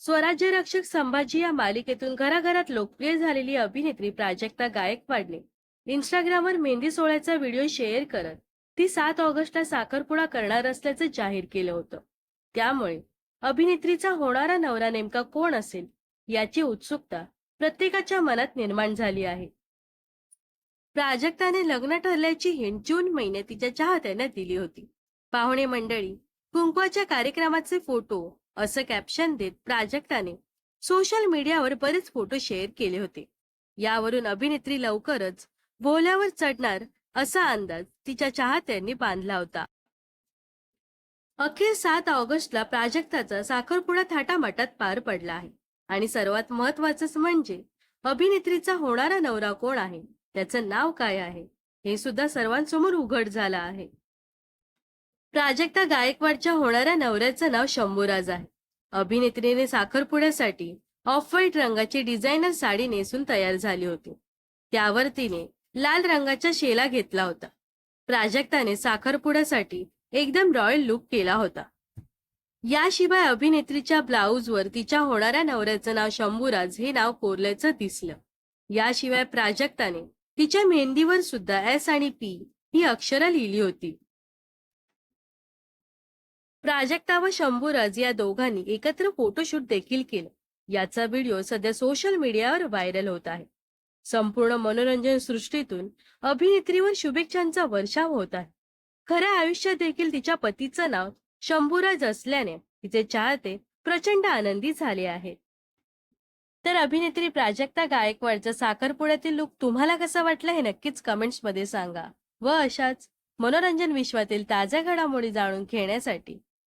स्वराज्य रक्षक संभाजी या मालिकेतून घराघरात लोकप्रिय झालेली अभिनेत्री प्राजक्ता गायकवाडने इंस्टाग्रामवर मेहंदी सोहळ्याचा व्हिडिओ शेअर करत ती सात ऑगस्टला साखरपुडा करणार असल्याचं जाहीर केलं होतं. त्यामुळे अभिनेत्रीचा होणारा नवरा नेमका कोण असेल याची उत्सुकता प्रत्येकाच्या मनात निर्माण झाली आहे. प्राजक्ताने लग्न ठरल्याची हिंट जून महिन्यात तिच्या चाहत्यांना दिली होती. पाहुणे मंडळी कुंकवाच्या कार्यक्रमाचे फोटो असं कॅप्शन देत प्राजक्ताने सोशल मीडियावर बरेच फोटो शेअर केले होते. यावरून अभिनेत्री लवकरच बोल्यावर चढणार असा अंदाज तिच्या चाहत्यांनी बांधला होता. अखेर सात ऑगस्टला प्राजक्ताचा साखरपुडा थाटामाटात पार पडला आहे आणि सर्वात महत्वाचंच म्हणजे अभिनेत्रीचा होणारा नवरा कोण आहे? त्याचं नाव काय आहे? हे सुद्धा सर्वांसमोर उघड झालं आहे. प्राजक्ता गायकवाडच्या होणाऱ्या नवऱ्याचं नाव शंभूराज आहे. अभिनेत्रीने साखरपुड्यासाठी ऑफ व्हाईट रंगाची डिझायनर साडी नेसून तयार झाली होती. त्यावर तिने लाल रंगाचा शेला घेतला होता. प्राजक्ताने साखरपुड्यासाठी एकदम रॉयल लुक केला होता. याशिवाय अभिनेत्रीच्या ब्लाऊजवर तिच्या होणाऱ्या नवऱ्याचं नाव शंभूराज हे नाव कोरल्याचं दिसलं. याशिवाय प्राजक्ताने तिच्या मेहंदीवर सुद्धा एस आणि पी ही अक्षरं लिहिली होती. प्राजक्ता व शंभूराज या दोघांनी एकत्र फोटोशूट देखील केलं. याचा व्हिडिओ सध्या सोशल मीडियावर व्हायरल होत आहे. संपूर्ण मनोरंजन सृष्टीतून अभिनेत्रीवर शुभेच्छांचा वर्षाव होत आहे. खऱ्या आयुष्यात देखील तिच्या पतीचं नाव शंभूराज असल्याने तिचे चाहते प्रचंड आनंदी झाले आहेत. तर अभिनेत्री प्राजक्ता गायकवाडचा साखरपुड्यातील लुक तुम्हाला कसा वाटला हे नक्कीच कमेंट्समध्ये सांगा. व अशाच मनोरंजन विश्वातील ताज्या घडामोडी जाणून घेण्यासाठी